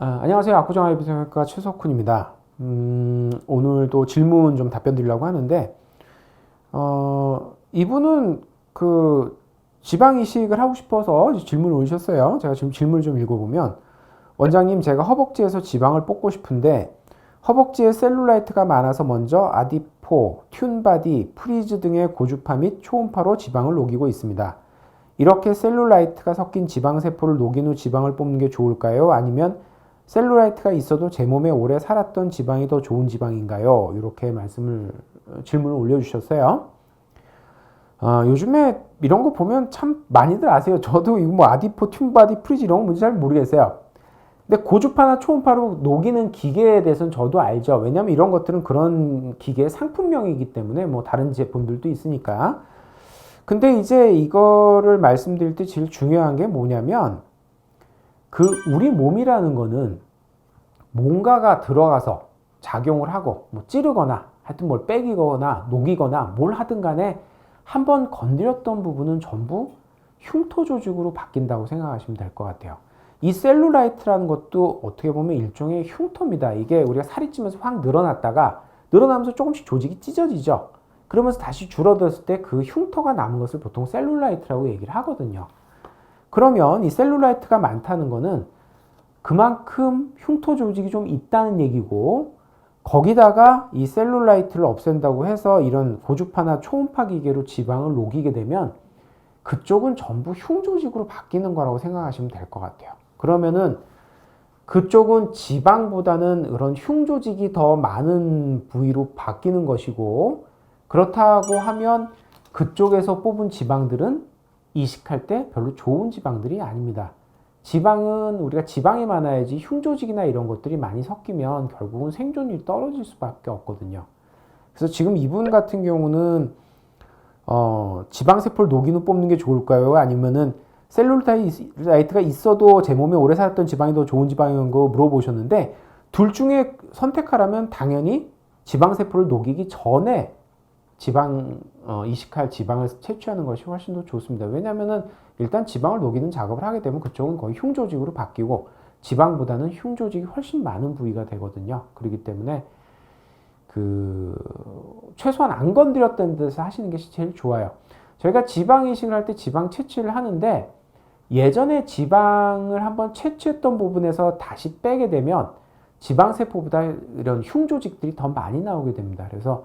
아, 안녕하세요. 압구정 아이 비상학과 최석훈입니다. 음, 오늘도 질문 좀 답변 드리려고 하는데, 어, 이분은 그 지방 이식을 하고 싶어서 질문을 올리셨어요. 제가 지금 질문을 좀 읽어보면, 원장님, 제가 허벅지에서 지방을 뽑고 싶은데, 허벅지에 셀룰라이트가 많아서 먼저 아디포, 튠바디, 프리즈 등의 고주파 및 초음파로 지방을 녹이고 있습니다. 이렇게 셀룰라이트가 섞인 지방세포를 녹인 후 지방을 뽑는 게 좋을까요? 아니면 셀룰라이트가 있어도 제 몸에 오래 살았던 지방이 더 좋은 지방인가요? 이렇게 말씀을 질문을 올려주셨어요. 아, 요즘에 이런 거 보면 참 많이들 아세요. 저도 이거 뭐 아디포, 튠바디, 프리즈 이런 거 뭔지 잘 모르겠어요. 근데 고주파나 초음파로 녹이는 기계에 대해서는 저도 알죠. 왜냐하면 이런 것들은 그런 기계의 상품명이기 때문에 뭐 다른 제품들도 있으니까. 근데 이제 이거를 말씀드릴 때 제일 중요한 게 뭐냐면 그 우리 몸이라는 거는 뭔가가 들어가서 작용을 하고 뭐 찌르거나 하여튼 뭘 빼기거나 녹이거나 뭘 하든 간에 한 번 건드렸던 부분은 전부 흉터 조직으로 바뀐다고 생각하시면 될 것 같아요. 이 셀룰라이트라는 것도 어떻게 보면 일종의 흉터입니다. 이게 우리가 살이 찌면서 확 늘어났다가 늘어나면서 조금씩 조직이 찢어지죠. 그러면서 다시 줄어들었을 때 그 흉터가 남은 것을 보통 셀룰라이트라고 얘기를 하거든요. 그러면 이 셀룰라이트가 많다는 거는 그만큼 흉터 조직이 좀 있다는 얘기고 거기다가 이 셀룰라이트를 없앤다고 해서 이런 고주파나 초음파 기계로 지방을 녹이게 되면 그쪽은 전부 흉 조직으로 바뀌는 거라고 생각하시면 될 것 같아요. 그러면은 그쪽은 지방보다는 그런 흉 조직이 더 많은 부위로 바뀌는 것이고 그렇다고 하면 그쪽에서 뽑은 지방들은 이식할 때 별로 좋은 지방들이 아닙니다. 지방은 우리가 지방이 많아야지 흉조직이나 이런 것들이 많이 섞이면 결국은 생존율이 떨어질 수밖에 없거든요. 그래서 지금 이분 같은 경우는 어, 지방세포를 녹인 후 뽑는 게 좋을까요? 아니면은 셀룰라이트가 있어도 제 몸에 오래 살았던 지방이 더 좋은 지방인 거 물어보셨는데 둘 중에 선택하라면 당연히 지방세포를 녹이기 전에 지방 어, 이식할 지방을 채취하는 것이 훨씬 더 좋습니다. 왜냐하면은 일단 지방을 녹이는 작업을 하게 되면 그쪽은 거의 흉조직으로 바뀌고 지방보다는 흉조직이 훨씬 많은 부위가 되거든요. 그렇기 때문에 그 최소한 안 건드렸던 데서 하시는 게 제일 좋아요. 저희가 지방 이식을 할 때 지방 채취를 하는데 예전에 지방을 한번 채취했던 부분에서 다시 빼게 되면 지방 세포보다 이런 흉조직들이 더 많이 나오게 됩니다. 그래서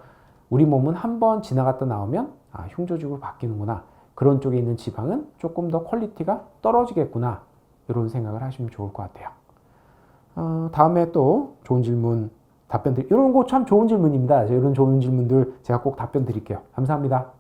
우리 몸은 한 번 지나갔다 나오면 아, 흉조직으로 바뀌는구나. 그런 쪽에 있는 지방은 조금 더 퀄리티가 떨어지겠구나. 이런 생각을 하시면 좋을 것 같아요. 어, 다음에 또 좋은 질문 답변 드릴 이런 거 참 좋은 질문입니다. 이런 좋은 질문들 제가 꼭 답변 드릴게요. 감사합니다.